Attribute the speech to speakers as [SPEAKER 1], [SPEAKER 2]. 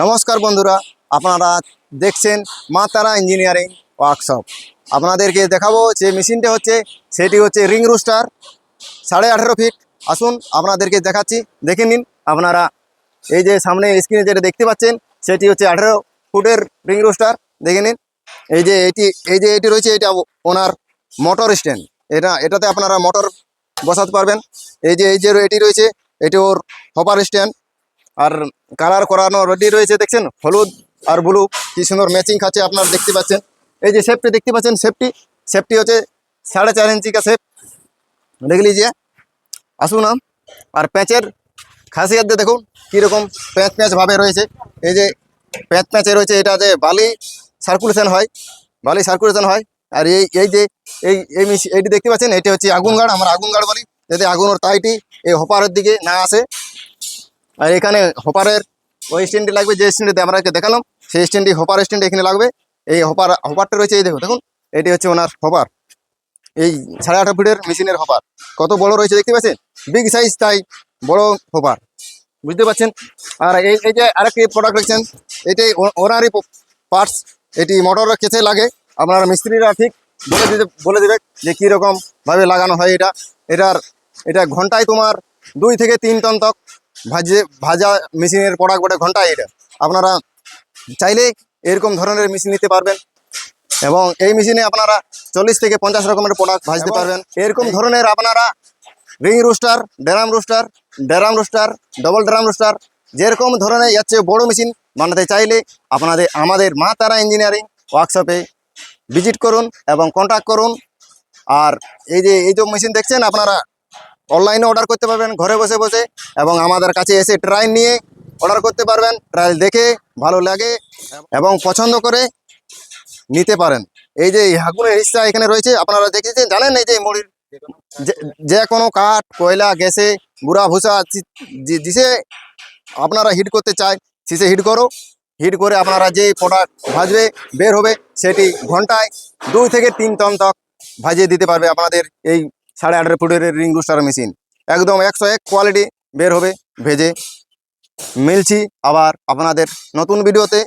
[SPEAKER 1] নমস্কার বন্ধুরা, আপনারা দেখছেন মা তারা ইঞ্জিনিয়ারিং ওয়ার্কশপ। আপনাদেরকে দেখাবো যে মেশিনটা হচ্ছে, সেটি হচ্ছে রিং রুস্টার, সাড়ে আঠেরো ফিট। আসুন, আপনাদেরকে দেখাচ্ছি, দেখে নিন আপনারা। এই যে সামনে স্ক্রিনে যেটা দেখতে পাচ্ছেন, সেটি হচ্ছে আঠেরো ফুটের রিং রুস্টার। দেখে নিন, এই যে এটি, এই যে এটি রয়েছে, এটা ওনার মোটর স্ট্যান্ড। এটা, এটাতে আপনারা মোটর বসাতে পারবেন। এই যে এই যে এটি রয়েছে, এটি ওর হপার স্ট্যান্ড আর কালার করানো রেডি রয়েছে, দেখছেন? হলুদ আর ব্লু কি সুন্দর ম্যাচিং খাচ্ছে আপনারা দেখতে পাচ্ছেন। এই যে সেফটি দেখতে পাচ্ছেন সেফটি সেফটি হচ্ছে সাড়ে চার ইঞ্চি কা সেফ দেখ লিজিয়ে আসুন। আর প্যাঁচের খাসিয়াত দেখুন, কীরকম প্যাঁচ প্যাঁচ ভাবে রয়েছে। এই যে প্যাঁচ প্যাঁচে রয়েছে, এটা যে বালি সার্কুলেশন হয়। বালি সার্কুলেশন হয়। আর এই এই যে, এই এই এইটি দেখতে পাচ্ছেন, এটি হচ্ছে আগুন গাড় আমরা আগুন গাড় বলি। যাতে আগুনের তাইটি এই হোপারের দিকে না আসে। আর এখানে হোপারের ওই স্ট্যান্ডটি লাগবে, যে স্ট্যান্ডে আমরা দেখালাম, সেই স্ট্যান্ডটি হোপার স্ট্যান্ড এখানে লাগবে। এই হোপার হোপারটা রয়েছে, এই দেখো, দেখুন, এটি হচ্ছে ওনার হোপার এই সাড়ে আঠারো ফিটের মেশিনের হোপার কত বড় রয়েছে দেখতে পাচ্ছেন? বিগ সাইজ তাই বড় হোপার বুঝতে পারছেন? আর এই এই যে আরেকটি প্রোডাক্ট রয়েছেন, এটি ওনারই পার্টস এটি মোটরের কেসে লাগে। আপনার মিস্ত্রিরা ঠিক বলে দিতে, বলে দেবে যে কীরকম ভাবে লাগানো হয় এটা। এটার, এটা ঘন্টায় তোমার দুই থেকে তিন টন তক ভাজে ভাজা মেশিনের প্রোডাক্ট বটে ঘন্টায় এটা আপনারা চাইলে এরকম ধরনের মেশিন নিতে পারবেন এবং এই মেশিনে আপনারা চল্লিশ থেকে পঞ্চাশ রকমের প্রোডাক্ট ভাজতে পারবেন। এরকম ধরনের আপনারা ring rooster drum rooster drum rooster double drum rooster যেরকম ধরনের যাচ্ছে বড় মেশিন বানাতে চাইলে আপনাদের আমাদের মা তারা ইঞ্জিনিয়ারিং ওয়ার্কশপে ভিজিট করুন এবং কন্ট্যাক্ট করুন। আর এই যে এই যে মেশিন দেখছেন আপনারা অনলাইনে অর্ডার করতে পারবেন, ঘরে বসে বসে এবং আমাদের কাছে এসে ট্রায়াল নিয়ে অর্ডার করতে পারবেন ট্রায়াল দেখে ভালো লাগে এবং পছন্দ করে নিতে পারেন। এই যে হাগুনের হিসা এখানে রয়েছে, আপনারা দেখেছেন, জানেন এই যে মুড়ির যে- যে কোনো কাঠ, কয়লা, গ্যাসে বুড়া ভুসা দিছে আপনারা হিট করতে চায় সিসে হিট করো। হিট করে আপনারা যে প্রোডাক্ট ভাজবে, বের হবে, সেটি ঘন্টায় দুই থেকে তিন টন তক ভাজিয়ে দিতে পারবে আপনাদের এই সাড়ে আঠারো ফুটের রিং রুস্টার মেশিন একদম একশো এক কোয়ালিটি বের হবে, ভেজে। মিলছি আবার আপনাদের নতুন ভিডিওতে